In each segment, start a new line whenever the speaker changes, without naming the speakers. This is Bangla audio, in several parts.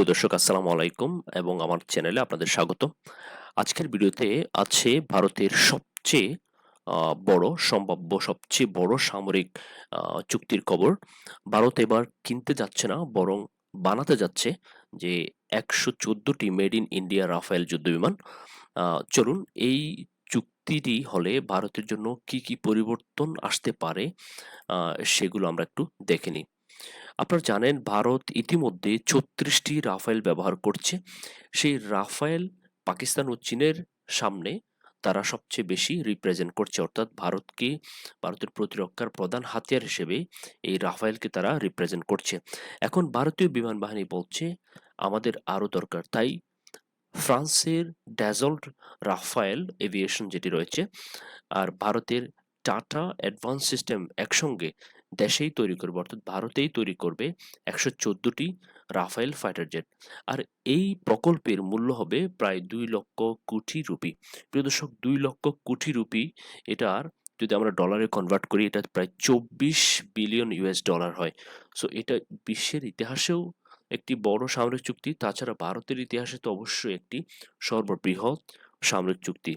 প্রিয় দর্শক, আসসালামু আলাইকুম এবং আমার চ্যানেলে আপনাদের স্বাগত। আজকের ভিডিওতে আছে ভারতের সবচেয়ে বড়, সম্ভাব্য, সবচেয়ে বড় সামরিক চুক্তির খবর। ভারত এবার কিনতে যাচ্ছে না, বরং বানাতে যাচ্ছে যে একশো চোদ্দোটি মেড ইন ইন্ডিয়া রাফেল যুদ্ধবিমান। চলুন এই চুক্তিটি হলে ভারতের জন্য কি কি পরিবর্তন আসতে পারে সেগুলো আমরা একটু দেখে নিই। আপনারা জানেন ভারত ইতিমধ্যে ছত্রিশটি রাফেল ব্যবহার করছে। সেই রাফায়েল পাকিস্তান ও চীনের সামনে তারা সবচেয়ে বেশি রিপ্রেজেন্ট করছে। অর্থাৎ ভারতকে, ভারতের প্রতিরক্ষার প্রধান হাতিয়ার হিসেবে এই রাফায়েলকে তারা রিপ্রেজেন্ট করছে। এখন ভারতীয় বিমান বাহিনী বলছে, আমাদের আরও দরকার। তাই ফ্রান্সের ড্যাজল্ট রাফায়েল এভিয়েশন যেটি রয়েছে, আর ভারতের টাটা অ্যাডভান্স সিস্টেম একসঙ্গে দেশেই তৈরি করবে, অর্থাৎ ভারতেই তৈরি করবে একশো চোদ্দটি রাফায়েল ফাইটার জেট আর এই প্রকল্পের মূল্য হবে প্রায় দুই লক্ষ কোটি রুপি। প্রিয় দর্শক, দুই লক্ষ কোটি রুপি এটার যদি আমরা ডলারে কনভার্ট করি, এটা প্রায় চব্বিশ বিলিয়ন ইউএস ডলার হয়। সো এটা বিশ্বের ইতিহাসেও একটি বড় সামরিক চুক্তি, তাছাড়া ভারতের ইতিহাসে তো অবশ্যই একটি সর্ববৃহৎ সামরিক চুক্তি।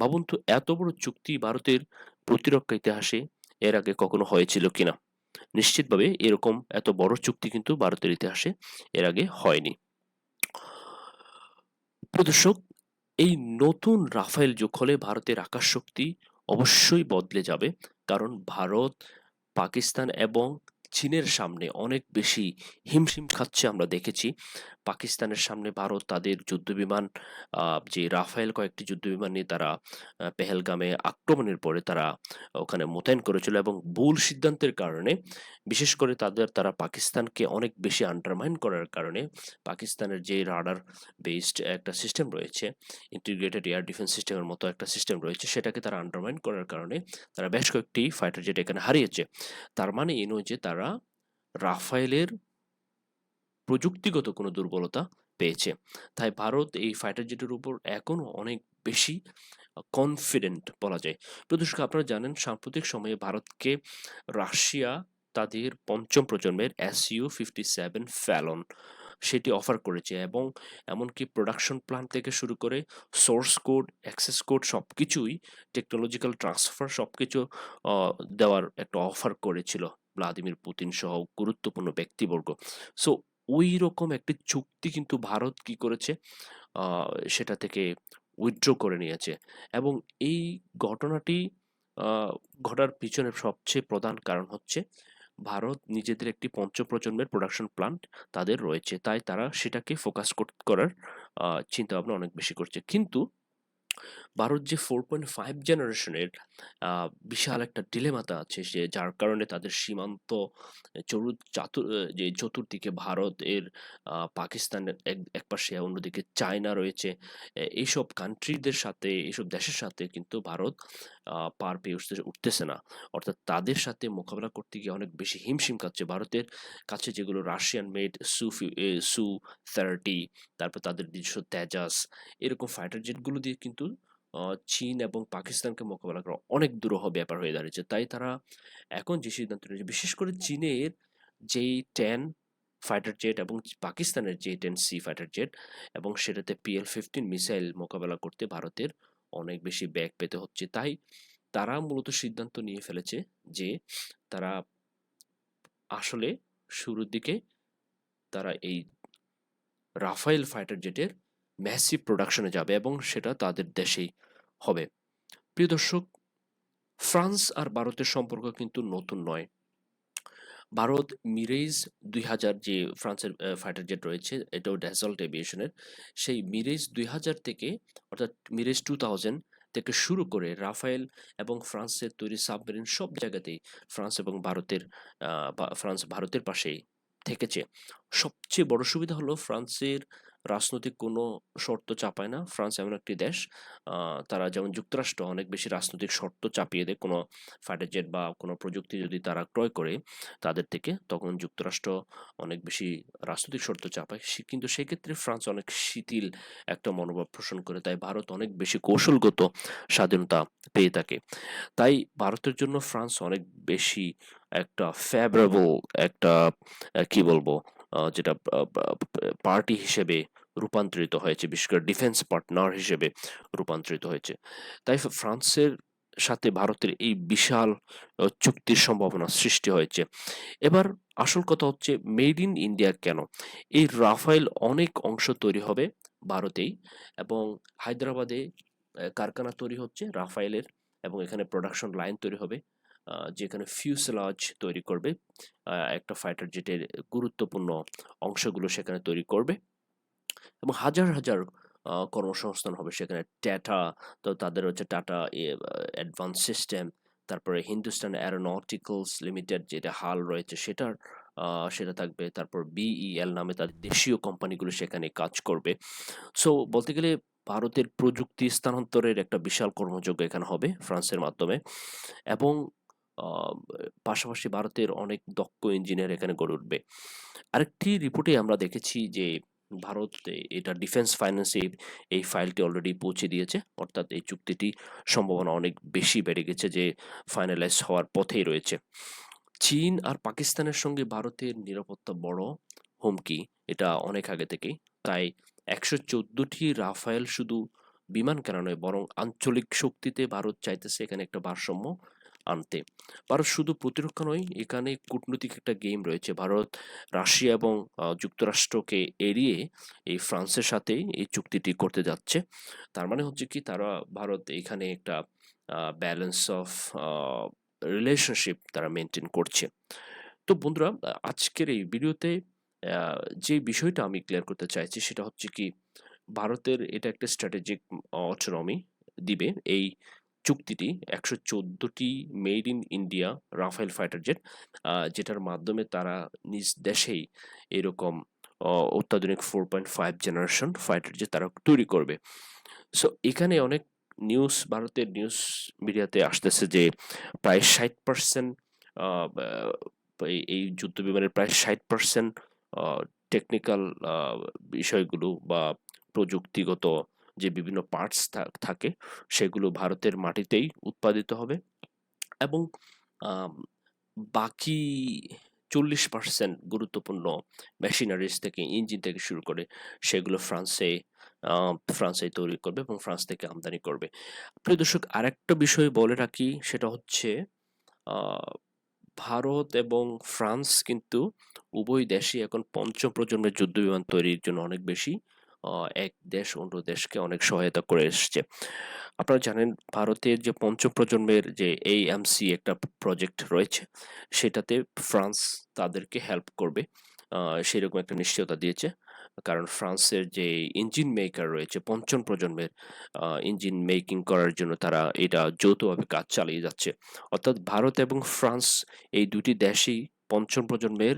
ভাবুন তো, এত বড় চুক্তি ভারতের প্রতিরক্ষা ইতিহাসে এর আগে কখনো হয়েছিল কিনা নিশ্চিতভাবে এরকম এত বড় চুক্তি কিন্তু ভারতের ইতিহাসে এর আগে হয়নি। প্রদর্শক এই নতুন রাফায়েল যুগ হলে ভারতের আকাশ শক্তি অবশ্যই বদলে যাবে, কারণ ভারত, পাকিস্তান এবং চীনের সামনে অনেক বেশি হিমশিম খাচ্ছে আমরা দেখেছি। পাকিস্তানের সামনে ভারত তাদের যুদ্ধবিমান যে রাফায়েল কয়েকটি যুদ্ধবিমান নিয়ে তারা পেহেলগামে আক্রমণের পরে তারা ওখানে মোতায়েন করেছিল এবং ভুল সিদ্ধান্তের কারণে বিশেষ করে তাদের, তারা পাকিস্তানকে অনেক বেশি আন্ডারমাইন করার কারণে পাকিস্তানের যে রাডার বেসড একটা সিস্টেম রয়েছে ইন্টিগ্রেটেড এয়ার ডিফেন্স সিস্টেমের মতো একটা সিস্টেম রয়েছে, সেটাকে তারা আন্ডারমাইন করার কারণে তারা বেশ কয়েকটি ফাইটার জেট এখানে হারিয়েছে। তার মানে এই নয় যে তারা রাফায়েলের প্রযুক্তিগত কোনো দুর্বলতা পেয়েছে। তাই ভারত এই ফাইটার জেটের উপর এখনও অনেক বেশি কনফিডেন্ট বলা যায়। প্রদর্শক, আপনারা জানেন সাম্প্রতিক সময়ে ভারতকে রাশিয়া তাদের পঞ্চম প্রজন্মের এসইউ ফিফটি সেভেন ফ্যালন সেটি অফার করেছে এবং এমনকি প্রোডাকশন প্ল্যান থেকে শুরু করে সোর্স কোড অ্যাক্সেস কোড সব কিছুই টেকনোলজিক্যাল ট্রান্সফার সব কিছু দেওয়ার একটা অফার করেছিল ভ্লাদিমির পুতিন সহ গুরুত্বপূর্ণ ব্যক্তিবর্গ। সো ওই রকম একটি চুক্তি কিন্তু ভারত কি করেছে? সেটা থেকে উইথড্র করে নিয়েছে এবং এই ঘটনাটি ঘটার পিছনে সবচেয়ে প্রধান কারণ হচ্ছে ভারত নিজেদের একটি পঞ্চ প্রজন্মের প্রোডাকশন প্ল্যান্ট তাদের রয়েছে। তাই তারা সেটাকে ফোকাস করার চিন্তা ভাবনা অনেক বেশি করছে। কিন্তু ভারত যে ফোর পয়েন্ট ফাইভ জেনারেশনের বিশাল একটা ডিলেমাতে আছে সে যার কারণে তাদের সীমান্ত চরু চাতুর যে চতুর্দিকে ভারত এর আহ, পাকিস্তানের এক এক পাশে অন্যদিকে চায়না রয়েছে। এইসব কান্ট্রিদের সাথে এইসব দেশের সাথে কিন্তু ভারত পার পেয়ে উঠতে উঠতেছে না। অর্থাৎ তাদের সাথে মোকাবেলা করতে গিয়ে অনেক বেশি হিমশিম খাচ্ছে ভারতের কাছে যেগুলো রাশিয়ান মেড সু সু থার্টি তারপর তাদের নিজস্ব তেজাস এরকম ফাইটার জেটগুলো দিয়ে কিন্তু চীন এবং পাকিস্তানকে মোকাবেলা করা অনেক দুরূহ ব্যাপার হয়ে দাঁড়িয়েছে। তাই তারা এখন যে সিদ্ধান্ত নিয়েছে বিশেষ করে চীনের যেই টেন ফাইটার জেট এবং পাকিস্তানের যে টেন সি ফাইটার জেট এবং সেটাতে পিএল ফিফটিন মিসাইল মোকাবেলা করতে ভারতের অনেক বেশি ব্যাগ পেতে হচ্ছে। তাই তারা মূলত সিদ্ধান্ত নিয়ে ফেলেছে যে তারা আসলে শুরুর দিকে তারা এই রাফায়েল ফাইটার জেটের ম্যাসিভ প্রোডাকশনে যাবে এবং সেটা তাদের দেশেই হবে। প্রিয় দর্শক, ফ্রান্স আর ভারতের সম্পর্ক কিন্তু নতুন নয়। ভারত মিরেজ দুই হাজার যে ফ্রান্সের ফাইটার জেট রয়েছে, এটাও ড্যাজল্ট এভিয়েশনের সেই মিরেজ দুই হাজার থেকে, অর্থাৎ মিরেজ টু থাউজেন্ড থেকে শুরু করে রাফায়েল এবং ফ্রান্সের তৈরি সাবমেরিন সব জায়গাতেই ফ্রান্স এবং ভারতের ফ্রান্স ভারতের পাশেই থেকেছে। সবচেয়ে বড় সুবিধা হলো ফ্রান্সের রাজনৈতিক কোনো শর্ত চাপায় না। ফ্রান্স এমন একটি দেশ। তারা যেমন যুক্তরাষ্ট্র, অনেক বেশি রাজনৈতিক শর্ত চাপিয়ে দেয়। কোনো ফাইটার জেট বা কোনো প্রযুক্তি যদি তারা ক্রয় করে তাদের থেকে, তখন যুক্তরাষ্ট্র অনেক বেশি রাজনৈতিক শর্ত চাপায়। কিন্তু সেক্ষেত্রে ফ্রান্স অনেক শিথিল একটা মনোভাব পোষণ করে। তাই ভারত অনেক বেশি কৌশলগত স্বাধীনতা পেয়ে থাকে। তাই ভারতের জন্য ফ্রান্স অনেক বেশি একটা ফেভারেবল একটা, কি বলব যেটা পার্টি হিসেবে রূপান্তরিত হয়েছে, বিশেষ করে ডিফেন্স পার্টনার হিসেবে রূপান্তরিত হয়েছে। তাই ফ্রান্সের সাথে ভারতের এই বিশাল চুক্তির সম্ভাবনা সৃষ্টি হয়েছে। এবার আসল কথা হচ্ছে মেড ইন ইন্ডিয়া কেন? এই রাফাইল অনেক অংশ তৈরি হবে ভারতেই এবং হায়দ্রাবাদে কারখানা তৈরি হচ্ছে রাফাইলের এবং এখানে প্রোডাকশন লাইন তৈরি হবে যেখানে ফিউসেলাজ তৈরি করবে একটা ফাইটার জেটের গুরুত্বপূর্ণ অংশগুলো সেখানে তৈরি করবে। এবং হাজার হাজার কর্মসংস্থান হবে সেখানে। টাটা তো তাদের হচ্ছে টাটা অ্যাডভান্স সিস্টেম তারপরে হিন্দুস্তান অ্যারোনটিক্যালস লিমিটেড যেটা হাল রয়েছে সেটার সেটা থাকবে। তারপর বিইএল নামে তাদের দেশীয় কোম্পানিগুলো সেখানে কাজ করবে। সো বলতে গেলে ভারতের প্রযুক্তি স্থানান্তরের একটা বিশাল কর্মযোগ্য এখানে হবে ফ্রান্সের মাধ্যমে। এবং পাশাপাশি ভারতের অনেক দক্ষ ইঞ্জিনিয়ার এখানে গড়ে উঠবে। আরেকটি রিপোর্টে আমরা দেখেছি যে ভারত এটা ডিফেন্স ফাইন্যান্সে এই ফাইলটি অলরেডি পৌঁছে দিয়েছে। অর্থাৎ এই চুক্তিটি সম্ভাবনা অনেক বেশি বেড়ে গেছে যে ফাইনালাইজ হওয়ার পথেই রয়েছে। চীন আর পাকিস্তানের সঙ্গে ভারতের নিরাপত্তা বড় হুমকি, এটা অনেক আগে থেকেই। তাই একশো চোদ্দোটি রাফায়েল শুধু বিমান কেন নয়, বরং আঞ্চলিক শক্তিতে ভারত চাইতেছে এখানে একটা ভারসাম্য আনতে। ভারত শুধু প্রতিরক্ষা নয়, এখানে কূটনৈতিক একটা গেম রয়েছে। ভারত, রাশিয়া এবং যুক্তরাষ্ট্রকে এড়িয়ে এই ফ্রান্সের সাথে এই চুক্তিটি করতে যাচ্ছে। তার মানে হচ্ছে কি, তারা, ভারত এখানে একটা ব্যালেন্স অফ রিলেশনশিপ তারা মেনটেন করছে। তো বন্ধুরা, আজকের এই ভিডিওতে যে বিষয়টা আমি ক্লিয়ার করতে চাইছি, সেটা হচ্ছে কি, ভারতের এটা একটা স্ট্র্যাটেজিক অটোনমি দিবে। এই চুক্তিটি একশো চোদ্দোটি made in India Rafale fighter jet যেটার মাধ্যমে তারা নিজ দেশেই এরকম অত্যাধুনিক four point five generation fighter jet তারা তৈরি করবে। সো এখানে অনেক নিউজ ভারতের নিউজ মিডিয়াতে আসতেছে যে প্রায় ষাট পার্সেন্ট এই যুদ্ধ বিমানের প্রায় ষাট পার্সেন্ট টেকনিক্যাল বিষয়গুলো বা প্রযুক্তিগত যে বিভিন্ন পার্টস থাকে, সেগুলো ভারতের মাটিতেই উৎপাদিত হবে এবং বাকি চল্লিশ পার্সেন্ট গুরুত্বপূর্ণ মেশিনারিজ থেকে ইঞ্জিন থেকে শুরু করে সেগুলো ফ্রান্সে ফ্রান্সে তৈরি করবে এবং ফ্রান্স থেকে আমদানি করবে। প্রিয় দর্শক, আরেকটা বিষয় বলে রাখি, সেটা হচ্ছে ভারত এবং ফ্রান্স কিন্তু উভয় দেশই এখন পঞ্চম প্রজন্মের যুদ্ধ বিমান তৈরির জন্য অনেক বেশি এক দেশ অন্য দেশকে অনেক সহায়তা করে এসছে। আপনারা জানেন ভারতের যে পঞ্চম প্রজন্মের যে এএমসি একটা প্রজেক্ট রয়েছে, সেটাতে ফ্রান্স তাদেরকে হেল্প করবে। সেরকম একটা নিশ্চয়তা দিয়েছে। কারণ ফ্রান্সের যে ইঞ্জিন মেকার রয়েছে, পঞ্চম প্রজন্মের ইঞ্জিন মেকিং করার জন্য তারা এটা যৌথভাবে কাজ চালিয়ে যাচ্ছে। অর্থাৎ ভারত এবং ফ্রান্স এই দুটি দেশই পঞ্চম প্রজন্মের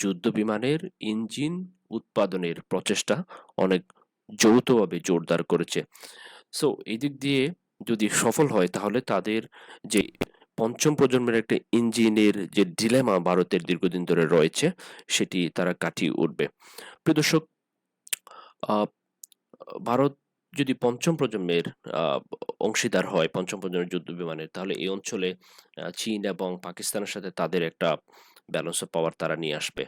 যুদ্ধ বিমানের ইঞ্জিন উৎপাদনের প্রচেষ্টা অনেক যৌথভাবে জোরদার করেছে। সো এই দিক দিয়ে যদি সফল হয়, তাহলে তাদের যে পঞ্চম প্রজন্মের একটা ইঞ্জিনের যে ডিলেমা ভারতের দীর্ঘদিন ধরে রয়েছে, সেটি তারা কাটিয়ে উঠবে। প্রিয় দর্শক ভারত যদি পঞ্চম প্রজন্মের অংশীদার হয়, পঞ্চম প্রজন্মের যুদ্ধ বিমানের তাহলে এই অঞ্চলে চীন এবং পাকিস্তানের সাথে তাদের একটা ব্যালেন্স অফ পাওয়ার তারা নিয়ে আসবে।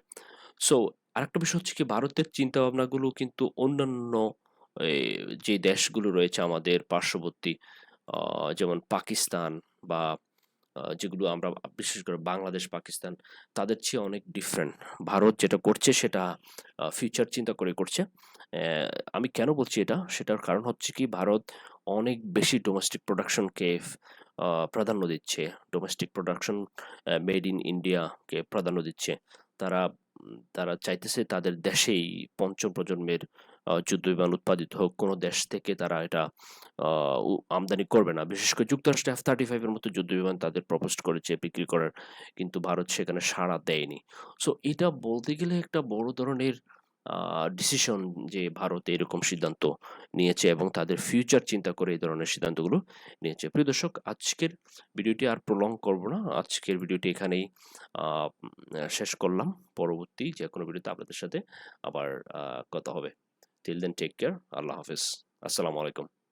সো আরেকটা বিষয় হচ্ছে কি, ভারতের চিন্তা ভাবনাগুলো কিন্তু অন্যান্য যে দেশগুলো রয়েছে আমাদের পার্শ্ববর্তী যেমন পাকিস্তান বা যেগুলো আমরা বিশেষ করে বাংলাদেশ, পাকিস্তান, তাদের চেয়ে অনেক ডিফারেন্ট ভারত যেটা করছে সেটা ফিউচার চিন্তা করে করছে। আমি কেন বলছি এটা? সেটার কারণ হচ্ছে কি, ভারত অনেক বেশি ডোমেস্টিক প্রোডাকশনকে প্রাধান্য দিচ্ছে। ডোমেস্টিক প্রোডাকশন মেড ইন ইন্ডিয়াকে প্রাধান্য দিচ্ছে। তারা তারা চাইতেছে তাদের দেশেই পঞ্চম প্রজন্মের যুদ্ধ বিমান উৎপাদিত হোক। কোনো দেশ থেকে তারা এটা আমদানি করবে না। বিশেষ করে যুক্তরাষ্ট্র এফ থার্টি ফাইভের মতো যুদ্ধ বিমান তাদের প্রপোজ করেছে, বিক্রি করার। কিন্তু ভারত সেখানে সাড়া দেয়নি। সো এটা বলতে গেলে একটা বড় ধরনের ডিসিশন যে ভারত এরকম সিদ্ধান্ত নিয়েছে এবং তাদের ফিউচার চিন্তা করে এই ধরনের সিদ্ধান্তগুলো নিয়েছে। প্রিয় দর্শক, আজকের ভিডিওটি আর প্রলং করব না। আজকের ভিডিওটি এখানেই শেষ করলাম। পরবর্তী যে কোনো ভিডিওতে আপনাদের সাথে আবার কথা হবে। Till then take care Allah হাফেজ। আসসালামু আলাইকুম।